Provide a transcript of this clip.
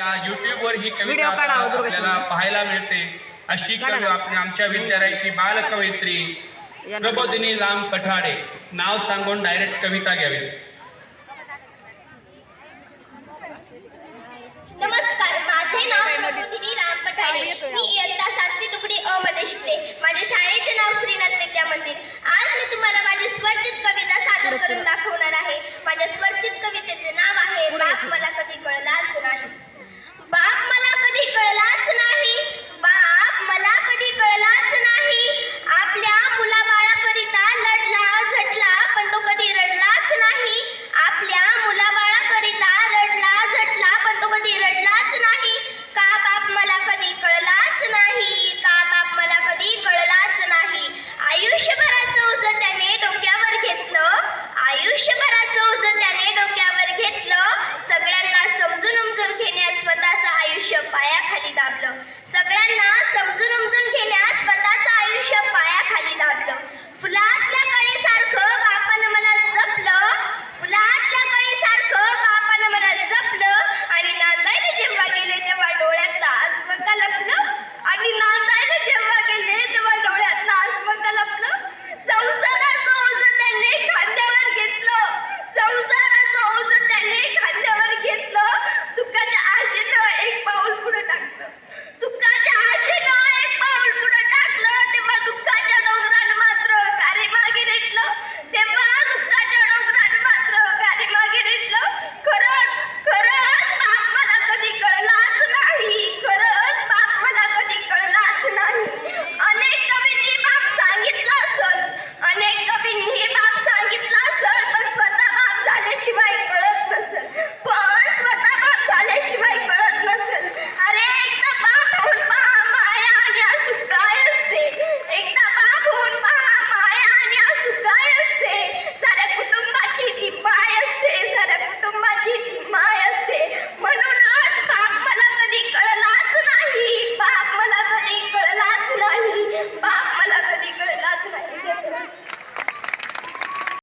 या युट्यूबवर ही कविता आपल्याला. पाहायला मिळते. अशी कवी आमच्या विद्यालयाची बालकवयित्री. प्रबोधिनी राम पठाडे. नाव सांगून डायरेक्ट कविता घ्यावी. नमस्कार माझे नाव प्रबोधिनी राम पठाडे. मी इयत्ता सातवी तुकडी अ मध्ये शिकते. माझ्या शाळेचे नाव श्रीनाथ विद्या मंदिर. आज मी तुम्हाला माझी स्वरचित कविता सादर करून दाखवणार आहे. माझ्या स्वरचित कवितेचे नाव आहे बाप मला कधी कळलाच नाही. कळलाच नाही. का बाप मला कधी कळलाच नाही? का बाप मला कधी कळलाच नाही? आयुष्यभराचं ओझ त्याने डोक्यावर घेतलं. आयुष्यभराचं ओझ त्याने डोक्यावर घेतलं. सगळ्यांना समजून उमजून घेण्यात स्वतःचं आयुष्य पायाखाली दाबलं. सगळ्यांना